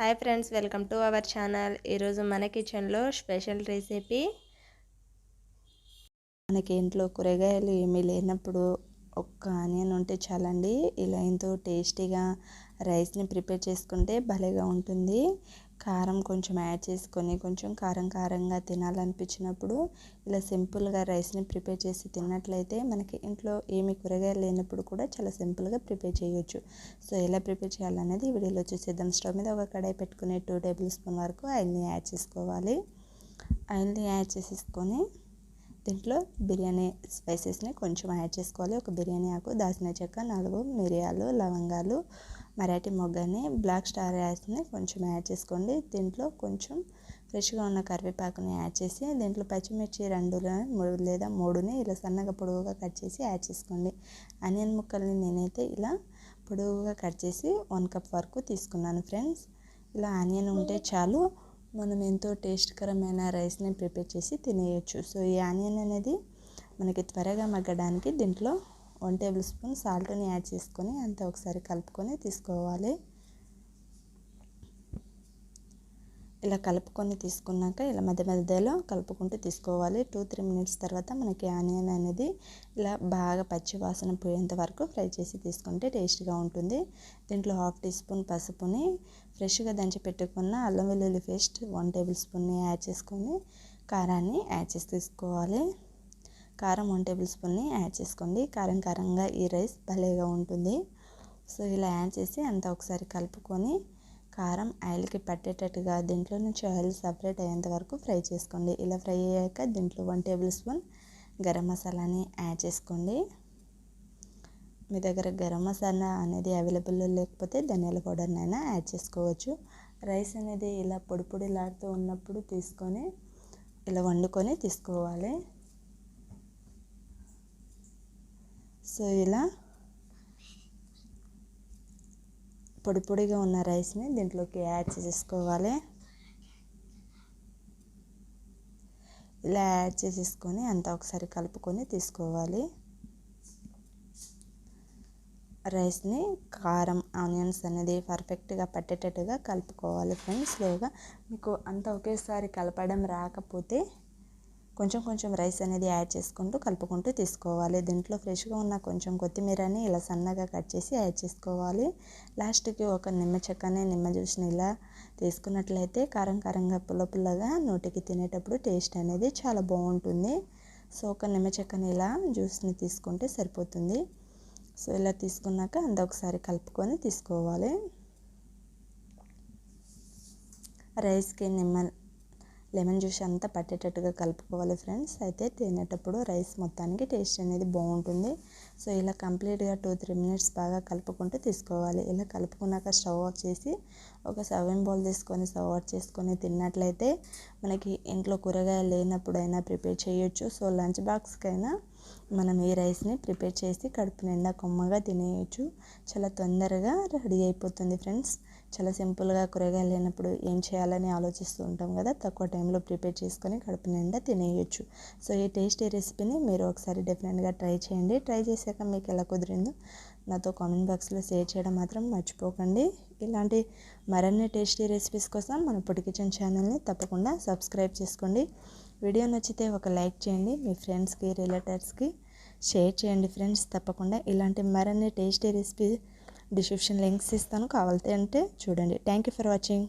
Hi friends welcome to our channel. ఈరోజు మన కిచెన్లో స్పెషల్ రెసిపీ. మనకి ఇంట్లో కూరగాయలు ఏమీ లేనప్పుడు ఒక్క ఆనియన్ ఉంటే చాలండి. ఇలా ఎంతో టేస్టీగా రైస్ని ప్రిపేర్ చేసుకుంటే భలేగా ఉంటుంది. కారం కొంచెం యాడ్ చేసుకొని కొంచెం కారం కారంగా తినాలనిపించినప్పుడు ఇలా సింపుల్గా రైస్ని ప్రిపేర్ చేసి తిన్నట్లయితే మనకి ఇంట్లో ఏమి కూరగాయలు లేనప్పుడు కూడా చాలా సింపుల్గా ప్రిపేర్ చేయొచ్చు. సో ఎలా ప్రిపేర్ చేయాలనేది వీడియోలో చూసేద్దాం. స్టవ్ మీద ఒక కడాయి పెట్టుకుని టూ టేబుల్ స్పూన్ వరకు ఆయిల్ని యాడ్ చేసుకోవాలి. ఆయిల్ని యాడ్ చేసేసుకొని దీంట్లో బిర్యానీ స్పైసెస్ని కొంచెం యాడ్ చేసుకోవాలి. ఒక బిర్యానీ ఆకు దాచిన చెక్క నాలుగు మిరియాలు లవంగాలు మరాఠీ మొగ్గని బ్లాక్ స్టార్ యాస్ని కొంచెం యాడ్ చేసుకోండి. దీంట్లో కొంచెం ఫ్రెష్గా ఉన్న కరివేపాకుని యాడ్ చేసి దీంట్లో పచ్చిమిర్చి రెండు మూడు లేదా మూడుని ఇలా సన్నగా పొడవుగా కట్ చేసి యాడ్ చేసుకోండి. ఆనియన్ ముక్కల్ని నేనైతే ఇలా పొడవుగా కట్ చేసి వన్ కప్ వరకు తీసుకున్నాను ఫ్రెండ్స్. ఇలా ఆనియన్ ఉంటే చాలు మనం ఎంతో టేస్ట్కరమైన రైస్ని ప్రిపేర్ చేసి తినేయచ్చు. సో ఈ ఆనియన్ అనేది మనకి త్వరగా మగ్గడానికి దీంట్లో వన్ టేబుల్ స్పూన్ సాల్ట్ని యాడ్ చేసుకొని అంతా ఒకసారి కలుపుకొని తీసుకోవాలి. ఇలా కలుపుకొని తీసుకున్నాక ఇలా మధ్య మధ్యలో కలుపుకుంటూ తీసుకోవాలి. టూ త్రీ మినిట్స్ తర్వాత మనకి ఆనియన్ అనేది ఇలా బాగా పచ్చి వాసన పోయేంత వరకు ఫ్రై చేసి తీసుకుంటే టేస్ట్గా ఉంటుంది. దీంట్లో హాఫ్ టీ స్పూన్ పసుపుని ఫ్రెష్గా దంచి పెట్టుకున్న అల్లం వెల్లుల్లి పేస్ట్ వన్ టేబుల్ స్పూన్ని యాడ్ చేసుకొని కారాన్ని యాడ్ చేసి తీసుకోవాలి. కారం వన్ టేబుల్ స్పూన్ని యాడ్ చేసుకోండి. కారం కారంగా ఈ రైస్ భలేగా ఉంటుంది. సో ఇలా యాడ్ చేసి అంతా ఒకసారి కలుపుకొని కారం ఆయిల్కి పట్టేటట్టుగా దీంట్లో నుంచి ఆయిల్ సపరేట్ అయ్యేంత వరకు ఫ్రై చేసుకోండి. ఇలా ఫ్రై అయ్యాక దీంట్లో వన్ టేబుల్ స్పూన్ గరం మసాలాని యాడ్ చేసుకోండి. మీ దగ్గర గరం మసాలా అనేది అవైలబుల్ లేకపోతే ధనియాల పౌడర్నైనా యాడ్ చేసుకోవచ్చు. రైస్ అనేది ఇలా పొడి పొడిలాడుతూ ఉన్నప్పుడు తీసుకొని ఇలా వండుకొని తీసుకోవాలి. సో ఇలా పొడి పొడిగా ఉన్న రైస్ని దీంట్లోకి యాడ్ చేసేసుకోవాలి. ఇలా యాడ్ చేసేసుకొని అంతా ఒకసారి కలుపుకొని తీసుకోవాలి. రైస్ని కారం ఆనియన్స్ అనేది పర్ఫెక్ట్గా పట్టేటట్టుగా కలుపుకోవాలి ఫ్రెండ్స్ స్లోగా. మీకు అంత ఒకేసారి కలపడం రాకపోతే కొంచెం కొంచెం రైస్ అనేది యాడ్ చేసుకుంటూ కలుపుకుంటూ తీసుకోవాలి. దీంట్లో ఫ్రెష్గా ఉన్న కొంచెం కొత్తిమీరని ఇలా సన్నగా కట్ చేసి యాడ్ చేసుకోవాలి. లాస్ట్కి ఒక నిమ్మ చెక్కని నిమ్మ జ్యూస్ని ఇలా తీసుకున్నట్లయితే కారం కారంగా పుల్ల పుల్లగా నోటికి తినేటప్పుడు టేస్ట్ అనేది చాలా బాగుంటుంది. సో ఒక నిమ్మ చెక్కని ఇలా జ్యూస్ని తీసుకుంటే సరిపోతుంది. సో ఇలా తీసుకున్నాక అంత ఒకసారి కలుపుకొని తీసుకోవాలి. రైస్కి నిమ్మ లెమన్ జ్యూస్ అంతా పట్టేటట్టుగా కలుపుకోవాలి ఫ్రెండ్స్. అయితే తినేటప్పుడు రైస్ మొత్తానికి టేస్ట్ అనేది బాగుంటుంది. సో ఇలా కంప్లీట్గా టూ త్రీ మినిట్స్ బాగా కలుపుకుంటూ తీసుకోవాలి. ఇలా కలుపుకున్నాక స్టవ్ ఆఫ్ చేసి ఒక సర్వింగ్ బౌల్ తీసుకొని సర్వ్ అవుట్ చేసుకొని తిన్నట్లయితే మనకి ఇంట్లో కూరగాయలు లేనప్పుడైనా ప్రిపేర్ చేయొచ్చు. సో లంచ్ బాక్స్కైనా మనం ఈ రైస్ని ప్రిపేర్ చేసి కడుపు నిండా కొమ్మగా తినేయచ్చు. చాలా తొందరగా రెడీ అయిపోతుంది ఫ్రెండ్స్. చాలా సింపుల్గా కూరగాయలు లేనప్పుడు ఏం చేయాలని ఆలోచిస్తూ ఉంటాం కదా తక్కువ టైంలో ప్రిపేర్ చేసుకొని కడుపు నిండా తినేయచ్చు. సో ఈ టేస్టీ రెసిపీని మీరు ఒకసారి డెఫినెట్గా ట్రై చేయండి. ట్రై చేశాక మీకు ఎలా కుదిరిందో నాతో కామెంట్ బాక్స్లో షేర్ చేయడం మాత్రం మర్చిపోకండి. ఇలాంటి మరిన్ని టేస్టీ రెసిపీస్ కోసం మన పొడి కిచెన్ ఛానల్ని తప్పకుండా సబ్స్క్రైబ్ చేసుకోండి. వీడియో నచ్చితే ఒక లైక్ చేయండి మీ ఫ్రెండ్స్కి రిలేటివ్స్కి షేర్ చేయండి ఫ్రెండ్స్. తప్పకుండా ఇలాంటి మరిన్ని టేస్టీ రెసిపీ డిస్క్రిప్షన్ లింక్స్ ఇస్తాను. కావాలంటే అంటే చూడండి. Thank you for watching.